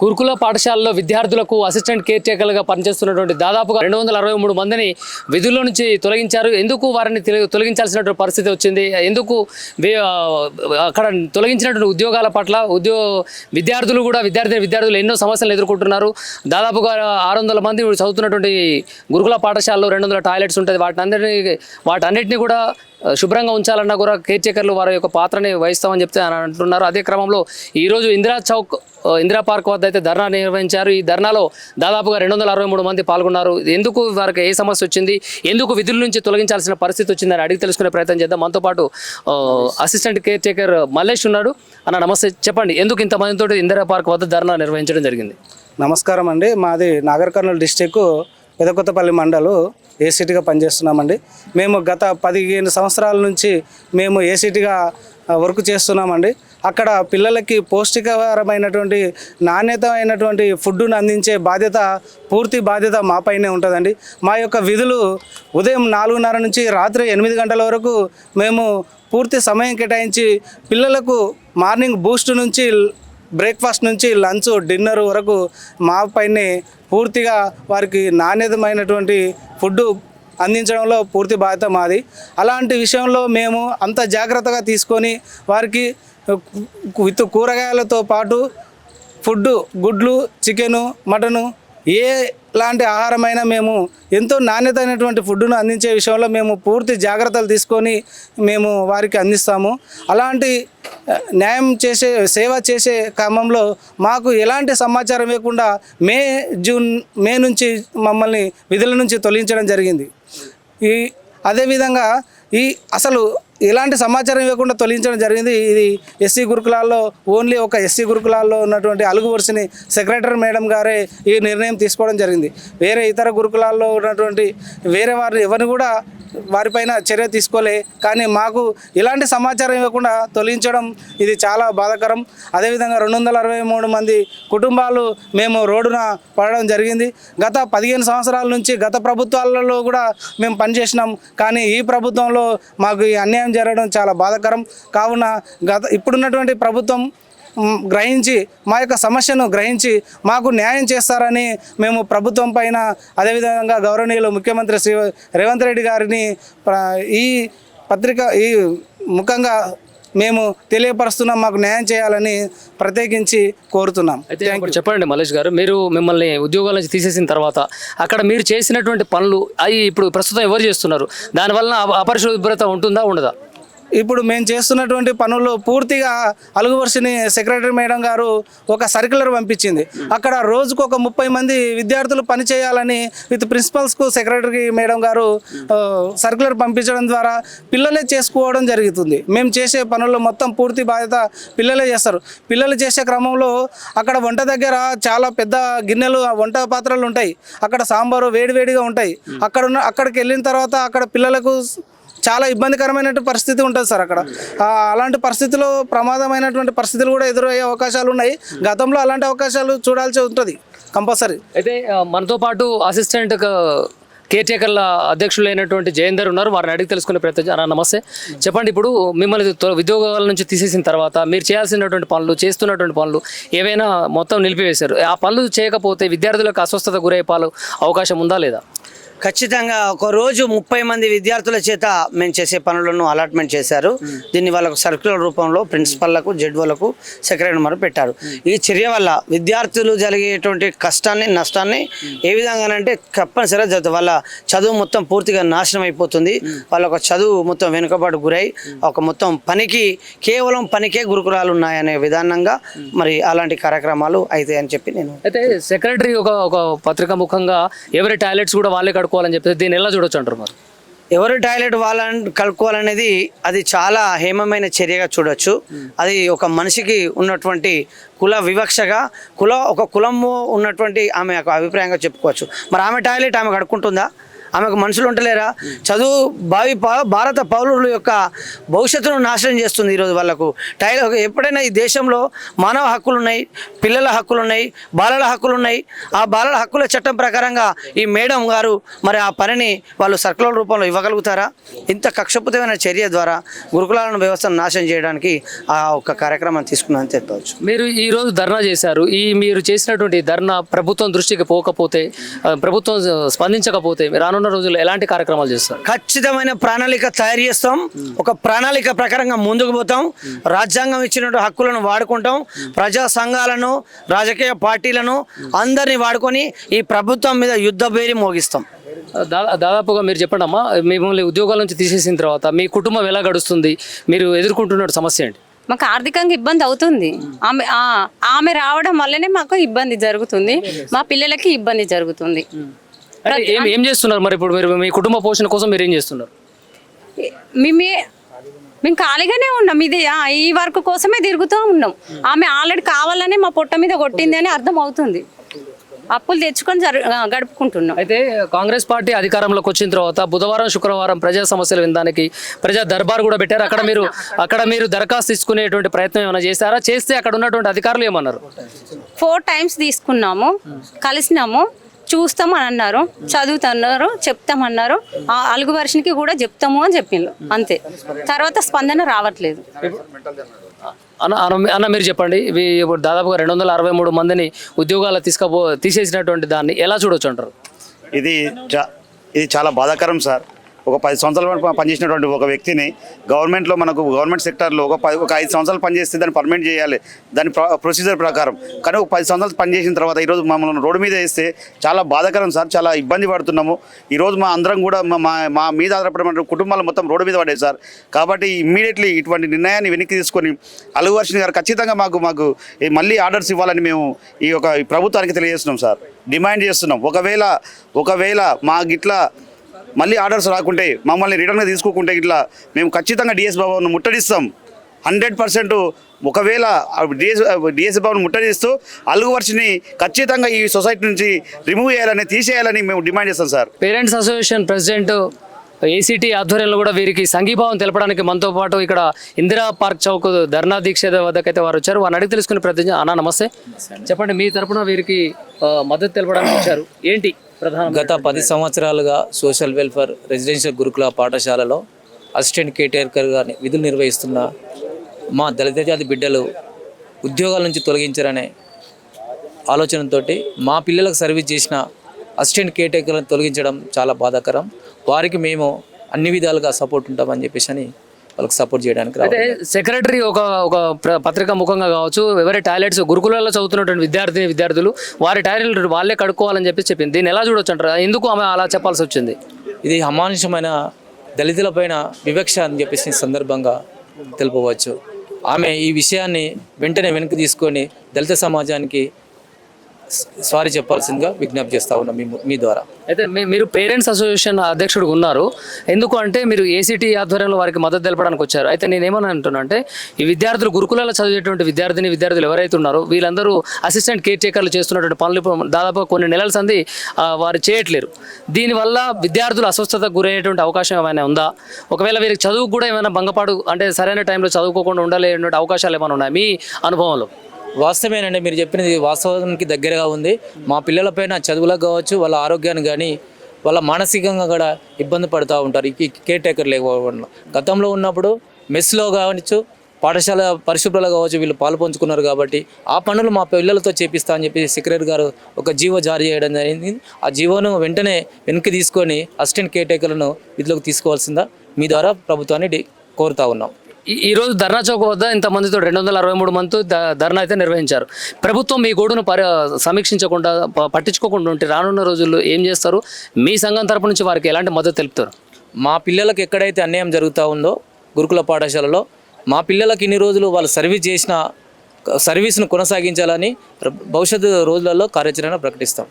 గురుకుల పాఠశాలలో విద్యార్థులకు అసిస్టెంట్ కేర్ టేకర్లుగా పనిచేస్తున్నటువంటి దాదాపుగా రెండు వందల అరవై మూడు మందిని విధుల్లో నుంచి తొలగించారు. ఎందుకు వారిని తొలగించాల్సినటువంటి పరిస్థితి వచ్చింది? ఎందుకు అక్కడ తొలగించినటువంటి ఉద్యోగాల పట్ల ఉద్యోగ విద్యార్థులు కూడా విద్యార్థి విద్యార్థులు ఎన్నో సమస్యలు ఎదుర్కొంటున్నారు. దాదాపుగా ఆరు వందల మంది చదువుతున్నటువంటి గురుకుల పాఠశాలలో రెండు వందల టాయిలెట్స్ ఉంటుంది. వాటిని అందరినీ వాటన్నిటిని కూడా శుభ్రంగా ఉంచాలన్నా కూడా కేర్ టేకర్లు వారి యొక్క పాత్రని వహిస్తామని చెప్తే అని అంటున్నారు. అదే క్రమంలో ఈరోజు ఇందిరా చౌక్ ఇందిరా పార్క్ వద్ద అయితే ధర్నా నిర్వహించారు. ఈ ధర్నాలో దాదాపుగా రెండు వందల అరవై మూడు మంది పాల్గొన్నారు. ఎందుకు వారికి ఏ సమస్య వచ్చింది? ఎందుకు విధుల నుంచి తొలగించాల్సిన పరిస్థితి వచ్చిందని అడిగి తెలుసుకునే ప్రయత్నం చేద్దాం. మనతో పాటు అసిస్టెంట్ కేర్ టేకర్ మల్లేష్ ఉన్నాడు. అన్న నమస్తే చెప్పండి ఎందుకు ఇంతమందితో ఇందిరా పార్క్ వద్ద ధర్నా నిర్వహించడం జరిగింది? నమస్కారం అండి. మాది నాగర్ కర్నూలు డిస్టిక్ పెదకొత్తపల్లి మండలు ఏసీటీగా పనిచేస్తున్నామండి. మేము గత పదిహేను సంవత్సరాల నుంచి మేము ఏసీటీగా వర్క్ చేస్తున్నామండి. అక్కడ పిల్లలకి పౌష్టికరమైనటువంటి నాణ్యతమైనటువంటి ఫుడ్ను అందించే బాధ్యత పూర్తి బాధ్యత మాపైనే ఉంటుందండి. మా యొక్క విధులు ఉదయం నాలుగున్నర నుంచి రాత్రి ఎనిమిది గంటల వరకు మేము పూర్తి సమయం కేటాయించి పిల్లలకు మార్నింగ్ బూస్ట్ నుంచి బ్రేక్ఫాస్ట్ నుంచి లంచ్ డిన్నర్ వరకు మా పైనే పూర్తిగా వారికి నాణ్యతమైనటువంటి ఫుడ్ అందించడంలో పూర్తి బాధ్యత మాది. అలాంటి విషయంలో మేము అంత జాగ్రత్తగా తీసుకొని వారికి విత్ కూరగాయలతో పాటు ఫుడ్ గుడ్లు చికెను మటను ఏ లాంటి ఆహారమైనా మేము ఎంతో నాణ్యతమైనటువంటి ఫుడ్ను అందించే విషయంలో మేము పూర్తి జాగ్రత్తలు తీసుకొని మేము వారికి అందిస్తాము. అలాంటి న్యాయం చేసే సేవ చేసే క్రమంలో మాకు ఎలాంటి సమాచారం ఇవ్వకుండా మే జూన్ మే నుంచి మమ్మల్ని విధుల నుంచి తొలగించడం జరిగింది. ఈ అదేవిధంగా ఈ అసలు ఎలాంటి సమాచారం ఇవ్వకుండా తొలగించడం జరిగింది. ఇది ఎస్సీ గురుకులాల్లో ఓన్లీ ఒక ఎస్సీ గురుకులాల్లో ఉన్నటువంటి అలుగు వరుసని సెక్రటరీ మేడం గారే ఈ నిర్ణయం తీసుకోవడం జరిగింది. వేరే ఇతర గురుకులాల్లో ఉన్నటువంటి వేరే వారిని ఎవరిని కూడా వారిపైన చర్య తీసుకోలే. కానీ మాకు ఎలాంటి సమాచారం ఇవ్వకుండా తొలగించడం ఇది చాలా బాధాకరం. అదేవిధంగా రెండు వందల అరవై మూడు మంది కుటుంబాలు మేము రోడ్డున పడడం జరిగింది. గత పదిహేను సంవత్సరాల నుంచి గత ప్రభుత్వాలలో కూడా మేము పనిచేసినాం. కానీ ఈ ప్రభుత్వంలో మాకు ఈ అన్యాయం జరగడం చాలా బాధాకరం. కావున గత ఇప్పుడున్నటువంటి ప్రభుత్వం గ్రహించి మా యొక్క సమస్యను గ్రహించి మాకు న్యాయం చేస్తారని మేము ప్రభుత్వం పైన అదేవిధంగా గౌరవనీయులు ముఖ్యమంత్రి శ్రీ రేవంత్ రెడ్డి గారిని ఈ పత్రిక ఈ ముఖంగా మేము తెలియపరుస్తున్నాం మాకు న్యాయం చేయాలని ప్రత్యేకించి కోరుతున్నాం. అయితే ఇప్పుడు చెప్పండి మల్లేష్ గారు మీరు మిమ్మల్ని ఉద్యోగాల నుంచి తీసేసిన తర్వాత అక్కడ మీరు చేసినటువంటి పనులు అవి ఇప్పుడు ప్రస్తుతం ఎవరు చేస్తున్నారు? దానివల్ల అప- అపరిశుభ్రత ఉంటుందా ఉండదా? ఇప్పుడు మేము చేస్తున్నటువంటి పనులు పూర్తిగా అలుగువర్షిని సెక్రటరీ మేడం గారు ఒక సర్క్యులర్ పంపించింది. అక్కడ రోజుకు ఒక ముప్పై మంది విద్యార్థులు పని చేయాలని విత్ ప్రిన్సిపల్స్కు సెక్రటరీ మేడం గారు సర్క్యులర్ పంపించడం ద్వారా పిల్లలే చేసుకోవడం జరుగుతుంది. మేము చేసే పనుల్లో మొత్తం పూర్తి బాధ్యత పిల్లలే చేస్తారు. పిల్లలు చేసే క్రమంలో అక్కడ వంట దగ్గర చాలా పెద్ద గిన్నెలు వంట పాత్రలు ఉంటాయి. అక్కడ సాంబారు వేడివేడిగా ఉంటాయి. అక్కడ ఉన్న అక్కడికి వెళ్ళిన తర్వాత అక్కడ పిల్లలకు చాలా ఇబ్బందికరమైనటువంటి పరిస్థితి ఉంటుంది సార్ అక్కడ. అలాంటి పరిస్థితిలో ప్రమాదమైనటువంటి పరిస్థితులు కూడా ఎదురయ్యే అవకాశాలు ఉన్నాయి. గతంలో అలాంటి అవకాశాలు చూడాల్సి ఉంటుంది కంపల్సరీ. అయితే మనతో పాటు అసిస్టెంట్ కేటీఆర్ల అధ్యక్షులైనటువంటి జయేందర్ ఉన్నారు. వారిని అడిగి తెలుసుకునే ప్రయత్నం నమస్తే. చెప్పండి ఇప్పుడు మిమ్మల్ని ఉద్యోగాల నుంచి తీసేసిన తర్వాత మీరు చేయాల్సినటువంటి పనులు చేస్తున్నటువంటి పనులు ఏవైనా మొత్తం నిలిపివేశారు. ఆ పనులు చేయకపోతే విద్యార్థులకు అస్వస్థత గురయ్యే పాలు అవకాశం ఉందా లేదా? ఖచ్చితంగా ఒక రోజు ముప్పై మంది విద్యార్థుల చేత మేము చేసే పనులను అలాట్మెంట్ చేశారు. దీన్ని వాళ్ళకు సర్క్యులర్ రూపంలో ప్రిన్సిపల్లకు జడ్వలకు సెక్రటరీ మరి పెట్టారు. ఈ చర్య వల్ల విద్యార్థులు జరిగేటువంటి కష్టాన్ని నష్టాన్ని ఏ విధంగానంటే తప్పనిసరిగా జరుగుతుంది వాళ్ళ చదువు మొత్తం పూర్తిగా నాశనం అయిపోతుంది. వాళ్ళ ఒక చదువు మొత్తం వెనుకబాటు గురై ఒక మొత్తం పనికి కేవలం పనికే గురుకులాలు ఉన్నాయనే విధానంగా మరి అలాంటి కార్యక్రమాలు అవుతాయని చెప్పి నేను అయితే సెక్రటరీ ఒక ఒక పత్రిక ముఖంగా ఎవరి టాయిలెట్స్ కూడా వాళ్ళే కడుక్కోవాలని చెప్పి దీన్ని ఎలా చూడొచ్చు అంటారు మరి? ఎవరు టాయిలెట్ వాళ్ళని కలుపుకోవాలనేది అది చాలా హేమమైన చర్యగా చూడొచ్చు. అది ఒక మనిషికి ఉన్నటువంటి కుల వివక్షగా కుల ఒక కులము ఉన్నటువంటి ఆమె అభిప్రాయంగా చెప్పుకోవచ్చు. మరి ఆమె టాయిలెట్ ఆమె కడుక్కుంటుందా? ఆమెకు మనుషులు ఉండలేరా? చదువు భావి భారత పౌరుల యొక్క భవిష్యత్తును నాశనం చేస్తుంది ఈరోజు వాళ్ళకు. టైలర్ ఎప్పుడైనా ఈ దేశంలో మానవ హక్కులు ఉన్నాయి పిల్లల హక్కులు ఉన్నాయి బాలల హక్కులు ఉన్నాయి ఆ బాలల హక్కుల చట్టం ప్రకారంగా ఈ మేడం గారు మరి ఆ పనిని వాళ్ళు సర్కులర్ రూపంలో ఇవ్వగలుగుతారా? ఇంత కక్షపుతమైన చర్య ద్వారా గురుకులాలను వ్యవస్థను నాశనం చేయడానికి ఆ ఒక్క కార్యక్రమం తీసుకున్నాను చెప్పవచ్చు. మీరు ఈరోజు ధర్నా చేశారు. ఈ మీరు చేసినటువంటి ధర్నా ప్రభుత్వం దృష్టికి పోకపోతే ప్రభుత్వం స్పందించకపోతే రాను రానున్న రోజుల్లో ఎలాంటి కార్యక్రమాలు చేస్తారు? ఖచ్చితమైన ప్రణాళిక తయారు చేస్తాం. ఒక ప్రణాళిక ప్రకారంగా ముందుకు పోతాం. రాజ్యాంగం ఇచ్చినటువంటి హక్కులను వాడుకుంటాం. ప్రజా సంఘాలను రాజకీయ పార్టీలను అందరినీ వాడుకొని ఈ ప్రభుత్వం మీద యుద్ధ బేరి మోగిస్తాం. దా- దాదాపుగా మీరు చెప్పండి అమ్మా మిమ్మల్ని ఉద్యోగాల నుంచి తీసేసిన తర్వాత మీ కుటుంబం ఎలా గడుస్తుంది? మీరు ఎదుర్కొంటున్న సమస్య ఏంటి? మాకు ఆర్థికంగా ఇబ్బంది అవుతుంది. ఆమె ఆమె రావడం వల్లనే మాకు ఇబ్బంది జరుగుతుంది. మా పిల్లలకి ఇబ్బంది జరుగుతుంది. ఏం ఏం చేస్తున్నారు మరి ఇప్పుడు మీరు? మీ కుటుంబ పోషణ కోసం మీరు ఏం చేస్తున్నారు? మేమే మేము ఖాళీగానే ఉన్నాం. ఇది ఈ వర్క్ కోసమే తిరుగుతూ ఉన్నాం. ఆమె ఆల్రెడీ కావాలనే మా పొట్ట మీద కొట్టింది అని అర్థం అవుతుంది. అప్పులు తెచ్చుకొని గడుపుకుంటున్నాం. అయితే కాంగ్రెస్ పార్టీ అధికారంలోకి వచ్చిన తర్వాత బుధవారం శుక్రవారం ప్రజా సమస్యలు వినడానికి ప్రజా దర్బార్ కూడా పెట్టారు. అక్కడ మీరు అక్కడ మీరు దరఖాస్తు తీసుకునేటువంటి ప్రయత్నం ఏమైనా చేశారా? చేస్తే అక్కడ ఉన్నటువంటి అధికారులు ఏమన్నారు? ఫోర్ టైమ్స్ తీసుకున్నాము. కలిసినాము. చూస్తాం అని అన్నారు చదువుతున్నారు చెప్తామన్నారు. ఆ అలుగు వర్షన్కి కూడా చెప్తాము అని చెప్పిండ్రు అంతే. తర్వాత స్పందన రావట్లేదు. అన్న అన్న- అన్న మీరు చెప్పండి. ఇవి ఇప్పుడు దాదాపుగా రెండు వందల అరవై మూడు మందిని ఉద్యోగాలు తీసుకపో తీసేసినటువంటి దాన్ని ఎలా చూడొచ్చు అంటారు? ఇది చా ఇది చాలా బాధాకరం సార్. ఒక పది సంవత్సరాలు పనిచేసినటువంటి ఒక వ్యక్తిని గవర్నమెంట్లో మనకు గవర్నమెంట్ సెక్టర్లో ఒక పది ఒక ఐదు సంవత్సరాలు పనిచేస్తే దాన్ని పర్మనెంట్ చేయాలి. దాని ప్రొసీజర్ ప్రకారం. కానీ ఒక పది సంవత్సరాలు పనిచేసిన తర్వాత ఈరోజు మమ్మల్ని రోడ్డు మీద వేస్తే చాలా బాధాకరం సార్ చాలా ఇబ్బంది పడుతున్నాము. ఈరోజు మా అందరం కూడా మా మా మా మీద ఆధారపడిన కుటుంబాలు మొత్తం రోడ్డు మీద పడేది సార్. కాబట్టి ఇమ్మీడియట్లీ ఇటువంటి నిర్ణయాన్ని వెనక్కి తీసుకొని అలుగు వర్షిణి గారు ఖచ్చితంగా మాకు మాకు మళ్ళీ ఆర్డర్స్ ఇవ్వాలని మేము ఈ యొక్క ప్రభుత్వానికి తెలియజేస్తున్నాం సార్. డిమాండ్ చేస్తున్నాం. ఒకవేళ ఒకవేళ మా గిట్లా మళ్ళీ ఆర్డర్స్ రాకుంటే మమ్మల్ని రిటర్న్గా తీసుకోకుంటే ఇట్లా మేము ఖచ్చితంగా డిఎస్ బాబును ముట్టడిస్తాం. హండ్రెడ్ పర్సెంట్ ఒకవేళ డిఎస్ డిఎస్ భవన్ ముట్టడిస్తూ అలుగు వర్షిని ఖచ్చితంగా ఈ సొసైటీ నుంచి రిమూవ్ చేయాలని తీసేయాలని మేము డిమాండ్ చేస్తాం sir. Parents association president ACT ఆధ్వర్యంలో కూడా వీరికి సంఘీభావం తెలపడానికి మనతో పాటు ఇక్కడ ఇందిరా పార్క్ చౌక్ ధర్నా దీక్ష వద్దకైతే వారు వచ్చారు. వారిని అడిగి తెలుసుకునే ప్రతి అన్న నమస్తే. చెప్పండి మీ తరపున వీరికి మద్దతు తెలపడానికి వచ్చారు. ఏంటి? గత పది సంవత్సరాలుగా సోషల్ వెల్ఫేర్ రెసిడెన్షియల్ గురుకుల పాఠశాలలో అసిస్టెంట్ కేటేకర్గా విధులు నిర్వహిస్తున్న మా దళిత జాతి బిడ్డలు ఉద్యోగాల నుంచి తొలగించారనే ఆలోచనతోటి మా పిల్లలకు సర్వీస్ చేసిన అసిస్టెంట్ కేటేకర్లను తొలగించడం చాలా బాధాకరం. వారికి మేము అన్ని విధాలుగా సపోర్ట్ ఉంటామని చెప్పేసి అని వాళ్ళకి సపోర్ట్ చేయడానికి అయితే సెక్రటరీ ఒక ఒక పత్రిక ముఖంగా కావచ్చు ఎవరి టాయిలెట్స్ గురుకులలో చదువుతున్నటువంటి విద్యార్థి విద్యార్థులు వారి టాయిలెట్ వాళ్ళే కడుక్కోవాలని చెప్పి చెప్పింది. దీన్ని ఎలా చూడొచ్చు అంటారు? ఎందుకు ఆమె అలా చెప్పాల్సి వచ్చింది? ఇది అమానుషమైన దళితులపైన వివక్ష అని చెప్పేసి ఈ సందర్భంగా తెలుపవచ్చు. ఆమె ఈ విషయాన్ని వెంటనే వెనక్కి తీసుకొని దళిత సమాజానికి సారీ చెప్పాల్సిందిగా విజ్ఞప్తి చేస్తా ఉన్నాం మీ మీ ద్వారా. అయితే మీ- మీరు పేరెంట్స్ అసోసియేషన్ అధ్యక్షుడు ఉన్నారు. ఎందుకు అంటే మీరు ఏసీటీ ఆధ్వర్యంలో వారికి మద్దతు తెలపడానికి వచ్చారు. అయితే నేను ఏమని అంటున్నా అంటే ఈ విద్యార్థులు గురుకులాల్లో చదివేటువంటి విద్యార్థిని విద్యార్థులు ఎవరైతే ఉన్నారో వీళ్ళందరూ అసిస్టెంట్ కేర్ టేకర్లు చేస్తున్నటువంటి పనులు దాదాపు కొన్ని నెలల సంది వారు చేయట్లేరు. దీనివల్ల విద్యార్థులు అస్వస్థతకు గురయ్యేటువంటి అవకాశం ఏమైనా ఉందా? ఒకవేళ వీరికి చదువు కూడా ఏమైనా భంగపాటు అంటే సరైన టైంలో చదువుకోకుండా ఉండలేటువంటి అవకాశాలు ఏమైనా ఉన్నాయి? మీ అనుభవంలో? వాస్తవేనండి మీరు చెప్పినది వాస్తవానికి దగ్గరగా ఉంది. మా పిల్లలపైన చదువులకు కావచ్చు వాళ్ళ ఆరోగ్యానికి కానీ వాళ్ళ మానసికంగా కూడా ఇబ్బంది పడుతూ ఉంటారు. ఈ కేర్ టేకర్ లేకపోవడం గతంలో ఉన్నప్పుడు మెస్లో కావచ్చు పాఠశాల పరిశుభ్రలు కావచ్చు వీళ్ళు పాలు పంచుకున్నారు కాబట్టి ఆ పనులు మా పిల్లలతో చేపిస్తా అని చెప్పి సెక్రటరీ గారు ఒక జీవో జారీ చేయడం జరిగింది. ఆ జీవోను వెంటనే వెనక్కి తీసుకొని అసిస్టెంట్ కేర్ టేకర్లను విధులకు తీసుకోవాల్సిందా? మీ ద్వారా ప్రభుత్వాన్ని కోరుతా ఉన్నాం. ఈ- రోజు ధర్నా చౌక్ వద్ద ఇంతమందితో రెండు వందల అరవై మూడు మంది ధర్నా అయితే నిర్వహించారు. ప్రభుత్వం మీ గోడును పరి సమీక్షించకుండా పట్టించుకోకుండా ఉంటే రానున్న రోజుల్లో ఏం చేస్తారు? మీ సంఘం తరపు నుంచి వారికి ఎలాంటి మద్దతు తెలుపుతారు? మా పిల్లలకు ఎక్కడైతే అన్యాయం జరుగుతూ ఉందో గురుకుల పాఠశాలలో మా పిల్లలకు ఇన్ని రోజులు వాళ్ళు సర్వీస్ చేసిన సర్వీస్ను కొనసాగించాలని భవిష్యత్తు రోజులలో కార్యాచరణ ప్రకటిస్తాం.